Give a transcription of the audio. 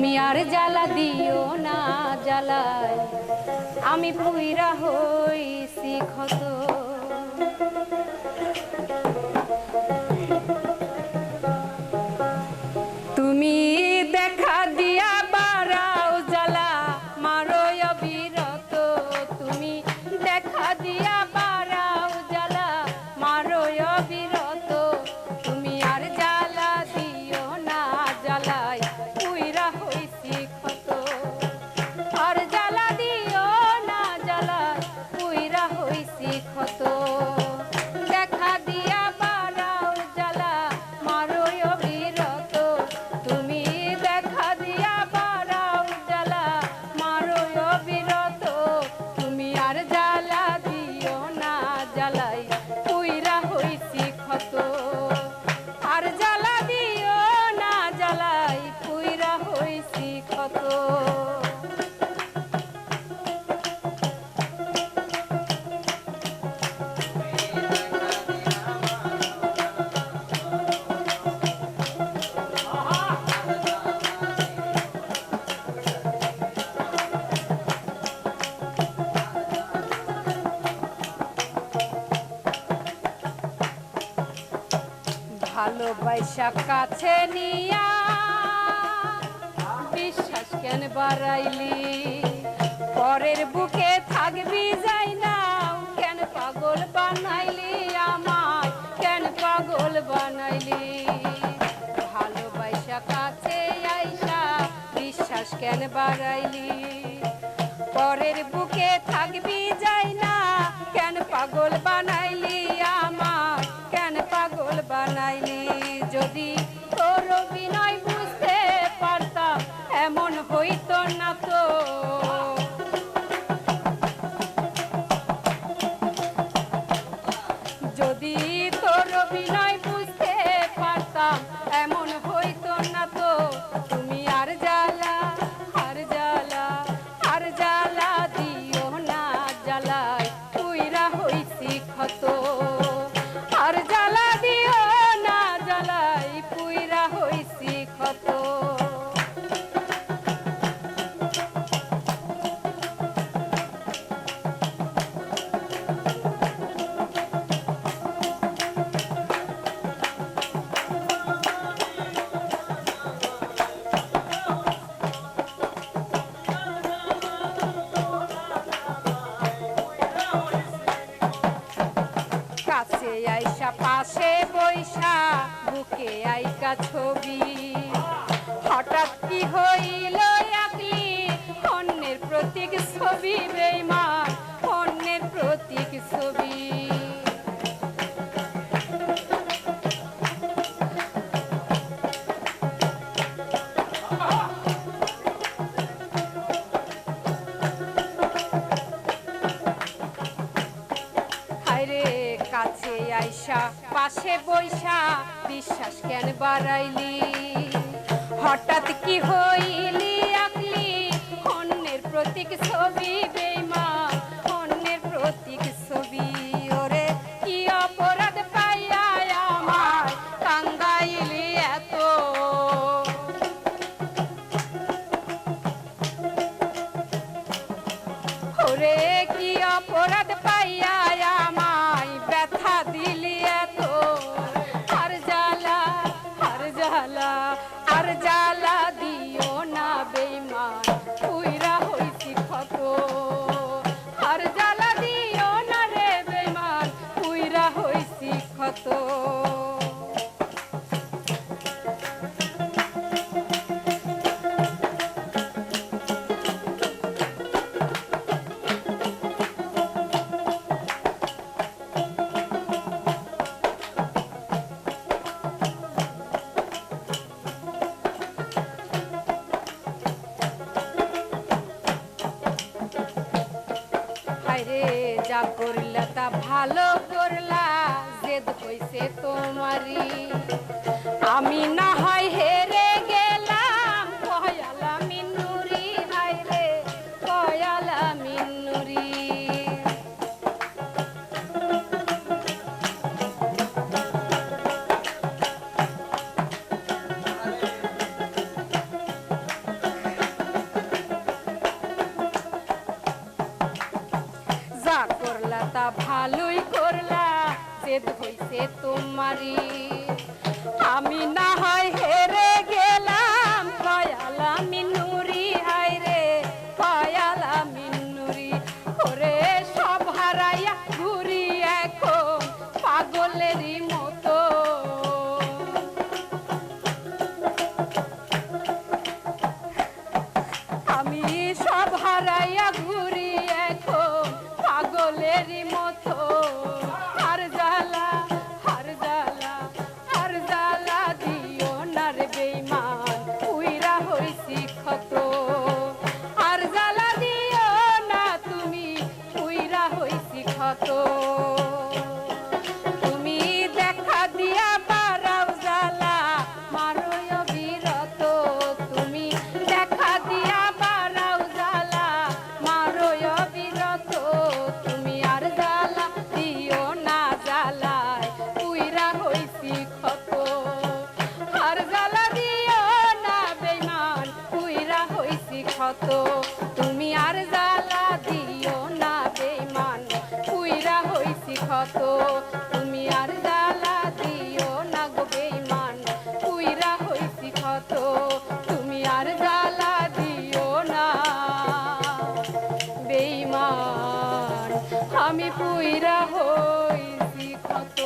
তুমি আর জ্বালা দিও না জ্বালায়। আমি পুইরা হইছি ক্ষত। ভালোবাসা কাছে নিয়া বিশ্বাস কেন বাড়াইলি? পরের বুকে থাকবি যাই না, কেন পাগল বানাইলি আমায়? কেন পাগল বানাইলি? ভালোবাসা কাছে আইসা বিশ্বাস কেন বাড়াইলি? পরের বুকে থাকবি যাই না, কেন পাগল বানাইলি? কাছে আইসা, পাশে বৈশা বুকে আইকা ছবি। হঠাৎ কি হইল একলি, অন্যের প্রতীক ছবি বেইমান আইসা পাশে বৈশা বিশ্বাস কেন বাড়াইলি? হঠাৎ কি হইলি আকলি? অন্যের প্রতীক ছবি জ্বালা আর জ্বালা করলা তা ভালো করলা জেদ হইছে তোমারি আমি না হয় হেরে তা ভালোই করলা জেদ হইছে তোমারি আমি না হয় হেরে রে বেইমান উইরা হইছি জ্বালা দিও না তুমি, উইরা তুমি দেখা দিয়া বারাও জ্বালা, মারয় বিরত। তুমি তুমি আর জ্বালা দিও না জ্বালায়, উইরা হইছি ক্ষত। যত তুমি আর জ্বালা দিও না বেমান কুইরা হইছি ক্ষত। তুমি আর জ্বালা দিও না গো বেমান কুইরা হইছি ক্ষত। তুমি আর জ্বালা দিও না বেমান আমি কুইরা হইছি ক্ষত।